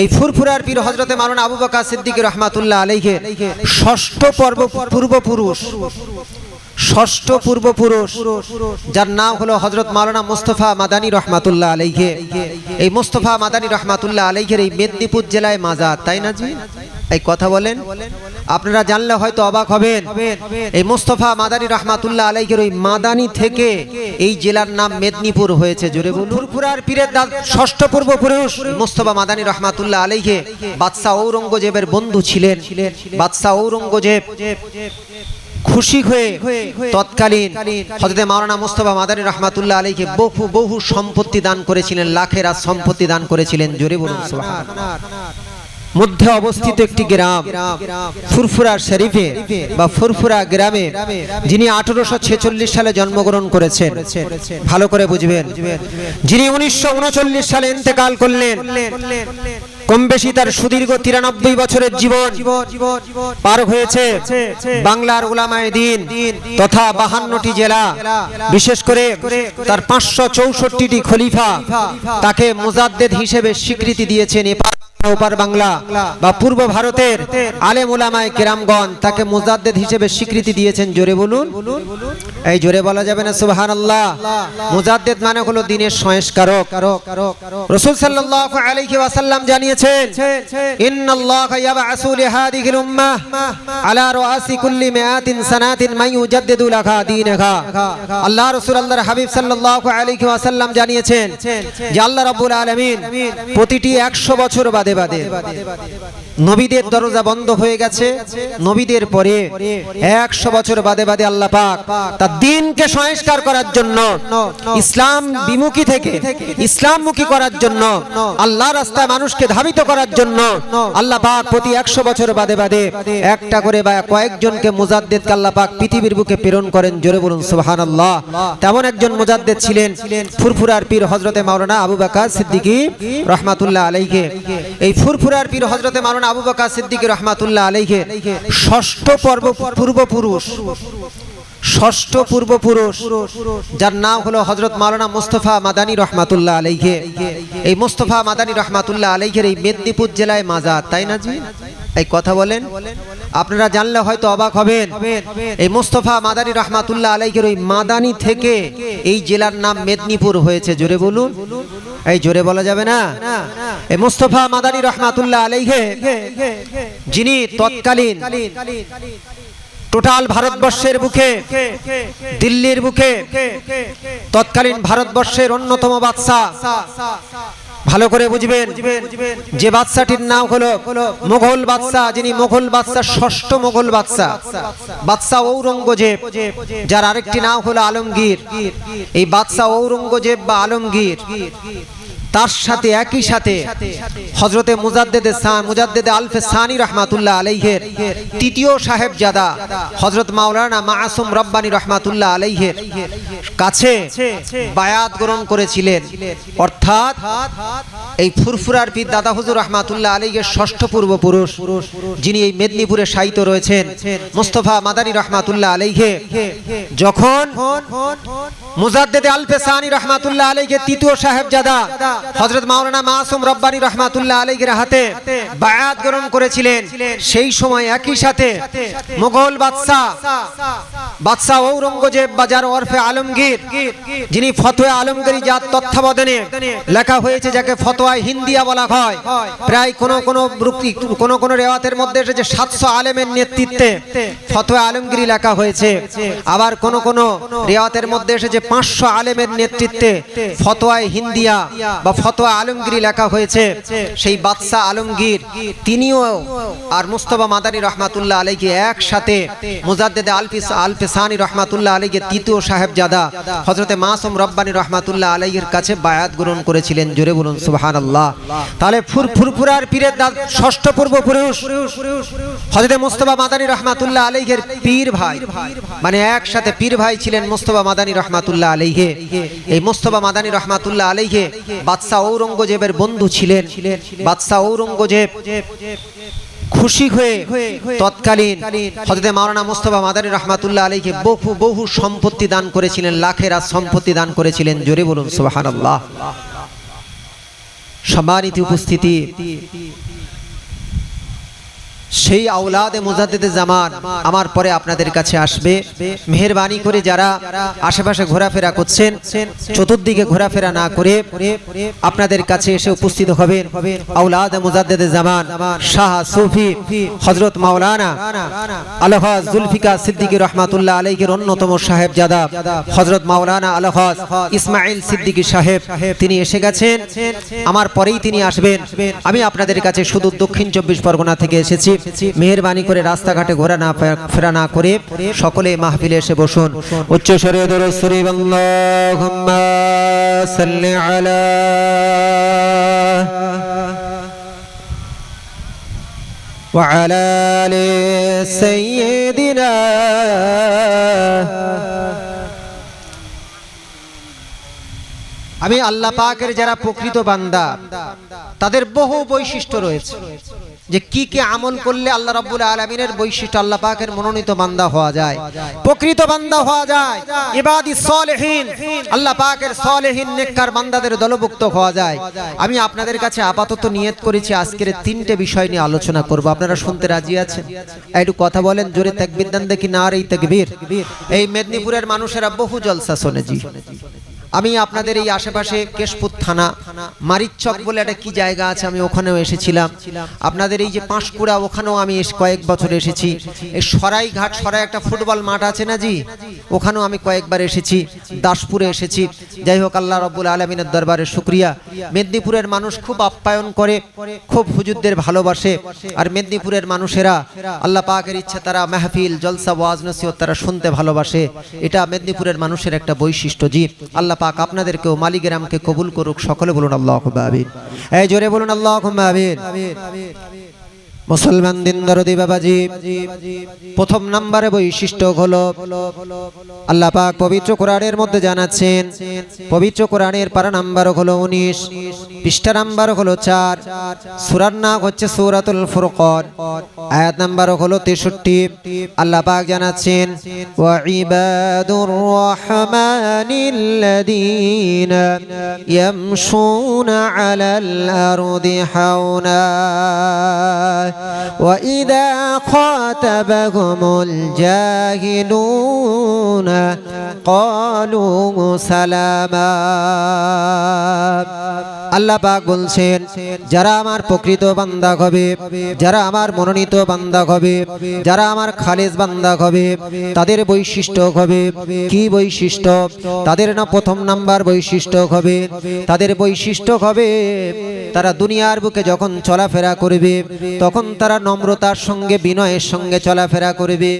এই ফুরফুরার পীর হজরতে মারুন আবু বকা সিদ্দিক রহমাতুল্লাহ আলাইকে ষষ্ঠ পর্ব পূর্বপুরুষ। ষষ্ঠ পূর্বপুরুষ যার নাম হলো হজরত মাওলানা মুস্তফা মাদানী রহমাতুল্লাহ আলাইহে। এই মুস্তফা মাদানী রহমাতুল্লাহ আলাইহের এই মেদিনীপুর জেলায় মাজার তাই না জি? এই কথা বলেন। আপনারা জানলে হয়তো অবাক হবেন। এই মুস্তফা মাদানী রহমাতুল্লাহ আলাইহের ওই মাদানী থেকে এই জেলার নাম মেদিনীপুর হয়েছে। জোরে বলুন। ফুরফুরার পীরের দাদ ষষ্ঠ পূর্বপুরুষ মুস্তফা মাদানী রহমাতুল্লাহ আলাইহে বাদশাহ ঔরঙ্গজেবের বন্ধু ছিলেন। বাদশাহ ঔরঙ্গজেব খুশি হয়ে তৎকালীন হজরত মাওলানা মুস্তফা মাদানী রহমাতুল্লাহ আলীকে বহু বহু সম্পত্তি দান করেছিলেন লাখের আর সম্পত্তি দান করেছিলেন জোরে বলুন মধ্যে অবস্থিত একটি গ্রাম ফুরফুরা শরীফে বা ফুরফুরা গ্রামে যিনি আঠারোশো ছেচল্লিশ সালে জন্মগ্রহণ করেছেন। ভালো করে বুঝবেন। যিনি উনিশশো উনচল্লিশ সালে ইন্তেকাল করলেন। কম বেশি তার সুদীর্ঘ তিরানব্বই বছরের জীবন পার হয়েছে বাংলার উলামায় দিন তথা বাহান্নটি জেলা। বিশেষ করে তার পাঁচশো চৌষট্টিটি খলিফা তাকে মোজাদ্দেদ হিসেবে স্বীকৃতি দিয়েছেন এপার ওপার বাংলা বা পূর্ব ভারতের আলেম উলামায়ে কেরামগণ তাকে মুজাদ্দেদ হিসেবে স্বীকৃতি দিয়েছেন জোরে বলুন। এই জোরে বলা যাবে না সুবহানাল্লাহ। মুজাদ্দেদ মানে হলো দিনের সংস্কারক। রাসূল সাল্লাল্লাহু আলাইহি ওয়াসাল্লাম জানিয়েছেন ইন্নাল্লাহা ইয়াবআসু লিহাদিহিল উম্মাহ আলা রাসি কুল্লি মিআতিন সানাতিন মান ইউজাদ্দিদু লাহা দীনাহা। আল্লাহ রাসূল আল্লাহর হাবিব সাল্লাল্লাহু আলাইহি ওয়াসাল্লাম জানিয়েছেন যে আল্লাহ রাব্বুল আলামিন প্রতিটি 100 বছর বাদে বাদে বাদে। নবীদের দরজা বন্ধ হয়ে গেছে। নবীদের পরে একশো বছর বাদে বাদে আল্লাহ পাক তার দিনকে সংস্কার করার জন্য ইসলাম বিমুখী থেকে, ইসলামমুখী করার জন্য আল্লাহ রাস্তায় মানুষকে ধাবিত করার জন্য আল্লাহ পাক প্রতি একশো বছর বাদে বাদে একটা করে বা কয়েকজনকে মুজাদ্দেদকে আল্লাহ পাক পৃথিবীর বুকে প্রেরণ করেন। জোরে বলুন সুবহান আল্লাহ তেমন একজন মুজাদ্দেদ ছিলেন ফুরফুরার পীর হজরতে মাওলানা আবু বকর সিদ্দিকী রহমাতুল্লাহ আলাইহি। এই ফুরফুরার পীর হজরতে মাওলানা আবু বকর সিদ্দিকী রহমাতুল্লাহ আলাইহি, ষষ্ঠ পর্ব পূর্বপুরুষ ষষ্ঠ পূর্বপুরুষ যার নাম হলো হজরত মাওলানা মুস্তফা মাদানী রহমাতুল্লাহ আলাইহে। এই মুস্তফা মাদানী রহমাতুল্লাহ আলাইহের এই মেদিনীপুর জেলায় মাজার, তাই না জি? এই কথা বলেন। আপনারা জানলে হয়তো অবাক হবেন। এই মুস্তফা মাদানী রহমাতুল্লাহ আলাইহের ওই মাদানী থেকে এই জেলার নাম মেদিনীপুর হয়েছে, জোরে বলুন। এই জোরে বলা যাবে না। এ মুস্তফা মাদানী রহমাতুল্লাহ আলাইহে, যিনি তৎকালীন টোটাল ভারতবর্ষের বুকে, দিল্লির বুকে, তৎকালীন ভারতবর্ষের অন্যতম বাদশা ভালো করে বুঝবেন। যে বাদশাটির নাম হলো মোঘল বাদশা যিনি মোঘল বাদশাহ, ষষ্ঠ মোঘল বাদশাহ। বাদশাহ ঔরঙ্গজেব, যার আরেকটি নাম হলো আলমগীর। এই বাদশা ঔরঙ্গজেব বা আলমগীর তার সাথে একই সাথে হজরতে মুজাদ্দেদে সান মুজাদ্দেদে আলফে সানি রহমাতুল্লাহ আলাইহের তৃতীয় সাহেব জাদা হজরত মাওলানা মাসুম রব্বানী রহমাতুল্লাহ আলাইহের কাছে বায়াত গ্রহণ করেছিলেন। অর্থাৎ এই ফুরফুরার পীর দাদা হুজুর রহমাতুল্লাহ আলাইহের ষষ্ঠ পূর্বপুরুষ যিনি এই মেদিনীপুরে সাহিত্য রয়েছেন, মুস্তফা মাদানী রহমাতুল্লাহ আলাইহে যখন মুজাদ্দেদে আলফে সানি রহমাতুল্লাহ আলাইহে তৃতীয় সাহেব জাদা হজরত মাওলানা মাসুম রব্বানী রহমাতুল্লাহ আলাইহির হাতে বায়াত গ্রহণ করেছিলেন। সেই সময় একই সাথে মুঘল বাদশাহ বাদশাহ ঔরঙ্গজেব বাজার ওরফে আলমগীর, যিনি ফতোয়া আলমগীর যার তত্ত্বাবধানে লেখা হয়েছে যাকে ফতোয়া হিন্দিয়া বলা হয়। প্রায় কোন কোন কোন কোন রেওয়াতের মধ্যে এসেছে সাতশো আলেমের নেতৃত্বে ফতোয়া আলমগীরি লেখা হয়েছে। আবার কোন কোন রেওয়াতের মধ্যে এসেছে পাঁচশো আলেমের নেতৃত্বে ফতোয়ায় হিন্দিয়া বা ফতোয়া আলমগীরি লেখা হয়েছে, সেই বাদশাহ আলমগীর, তিনিও আর মুস্তফা মাদানী রহমাতুল্লাহ আলাইকে একসাথে মুজাদ্দেদে আলফিস আলফে সানি রহমাতুল্লাহ আলাইকে তৃতীয় সাহেব জাদা হজরতে মাসুম রব্বানী রহমাতুল্লাহ আলাইয়ের কাছে বায়াত গ্রহণ করেছিলেন। জোরে বলুন সুবহান আল্লাহ তাহলে ফুর ফুরফুরার পীরের ষষ্ঠ পূর্বপুরুষ হজরতে মুস্তফা মাদানী রহমাতুল্লাহ আলাইহের পীর ভাই মানে একসাথে পীর ভাই ছিলেন মুস্তফা মাদানী রহমাতুল্লাহ আলাইহে। এই মুস্তফা মাদানী রহমাতুল্লাহ আলাইহে বাদশাহ ঔরঙ্গজেবের বন্ধু ছিলেন। বাদশাহ ঔরঙ্গজেব খুশি হয়ে তৎকালীন হজরতে মাওলানা মুস্তফা মাদানী রহমাতুল্লাহ আলীকে বহু বহু সম্পত্তি দান করেছিলেন, লাখের আর সম্পত্তি দান করেছিলেন, জোরে বলুন, সুবহানাল্লাহ। সম্মানিত উপস্থিতি সেই আউলাদে মুজাদ্দেদে জামান আমার পরে আপনাদের কাছে আসবে। মেহরবানি করে যারা আশেপাশে ঘোরাফেরা করছেন, চতুর্দিকে ঘোরাফেরা না করে আপনাদের কাছে এসে উপস্থিত হবেন আউলাদ মুজাদ্দেদে জামান শাহ সুফি হজরত মাওলানা আলহাজ জুলফিকা সিদ্দিকী রহমাতুল্লাহ আলাইহির অন্যতম সাহেব জাদা হজরত মাওলানা আলহাজ ইসমাইল সিদ্দিকী সাহেব, তিনি এসে গেছেন। আমার পরেই তিনি আসবেন। আমি আপনাদের কাছে শুধু দক্ষিণ চব্বিশ পরগনা থেকে এসেছি। মেহরবানি করে রাস্তাঘাটে ঘোরা না ফে- ফেরা না করে সকলে মাহফিলে এসে বসুন উচ্চ স্বরে দরুদ শরীফ আল্লাহুম্মা সাল্লি আলা وعلى آل سيدنا আমি আল্লাহ পাকের যারা প্রকৃত বান্দা তাদের বহু বৈশিষ্ট্য রয়েছে যে কি কি আমল করলে আল্লাহ রাব্বুল আলামিনের বৈশিষ্ট্য আল্লাহ পাকের মনোনীত বান্দা হওয়া যায়, প্রকৃত বান্দা হওয়া যায়, ইবাদি সলেহীন, আল্লাহ পাকের সলেহীন নেককার বান্দাদের দলভুক্ত হওয়া যায়। আমি আপনাদের কাছে আপাতত নিয়ত করেছি, আজকের তিনটে বিষয় নিয়ে আলোচনা করব। আপনারা শুনতে রাজি আছেন? একটু কথা বলেন, জোরে তাকবীর দেন দেখি না আর এই তাকবীর। এই মেদিনীপুরের মানুষেরা বহু জলসা শোনে জি আমি আপনাদের এই আশেপাশে কেশপুর থানা মারিচক বলে একটা কি জায়গা আছে, আমি ওখানেও এসেছিলাম। আপনাদের এই যে পাঁশকুড়া, ওখানেও আমি কয়েক বছর এসেছি। এই সরাইঘাট, সরাই একটা ফুটবল মাঠ আছে না জি? ওখানেও আমি কয়েকবার এসেছি, দাসপুরে এসেছি। যাই হোক, আল্লাহ রব্বুল আলমিনের দরবারে শুক্রিয়া। মেদিনীপুরের মানুষ খুব আপ্যায়ন করে, খুব হুজুরদের ভালোবাসে। আর মেদিনীপুরের মানুষেরা, আল্লাহ পাকের ইচ্ছা, তারা মাহফিল, জলসা, ওয়াজ, নসিহত তারা শুনতে ভালোবাসে। এটা মেদিনীপুরের মানুষের একটা বৈশিষ্ট্য জি। আল্লাহ পাক আপনাদেরকেও মালিগ্রামকে কবুল করুক। সকলে বলুন আল্লাহ আবির এই জোরে বলুন আল্লাহ আমিন। মুসলমান দিন দরদি বাবাজি, প্রথম নাম্বারে বৈশিষ্ট্য হলো, আল্লাহ পাক পবিত্র কোরআনের মধ্যে জানাচ্ছেন, পবিত্র কোরআনের পারা নাম্বার হলো উনিশ, পৃষ্ঠা নাম্বার হলো চার, সুরার নাম হচ্ছে সূরাতুল ফুরকান, আয়াত নাম্বার হলো তেষট্টি, আল্লাহ পাক জানাচ্ছেন, ওয়া ইবাদুর রহমানিল্লাযীনা ইয়ামশুনা আলাল আরদি হাওনা। وإذا خاطبهم الجاهلون قالوا سلاما. আল্লাহ পাক বলছেন, যারা আমার প্রকৃত বান্দা হবে, যারা আমার মনোনীত বান্দা হবে, যারা আমার খালেজ বান্দা হবে, তাদের বৈশিষ্ট্য হবে। কি বৈশিষ্ট্য? তাদের না প্রথম নাম্বার বৈশিষ্ট্য হবে। তাদের বৈশিষ্ট্য হবে, তারা দুনিয়ার বুকে যখন চলাফেরা করবে, তখন তারা নম্রতার সঙ্গে, বিনয়ের সঙ্গে চলাফেরা করবে।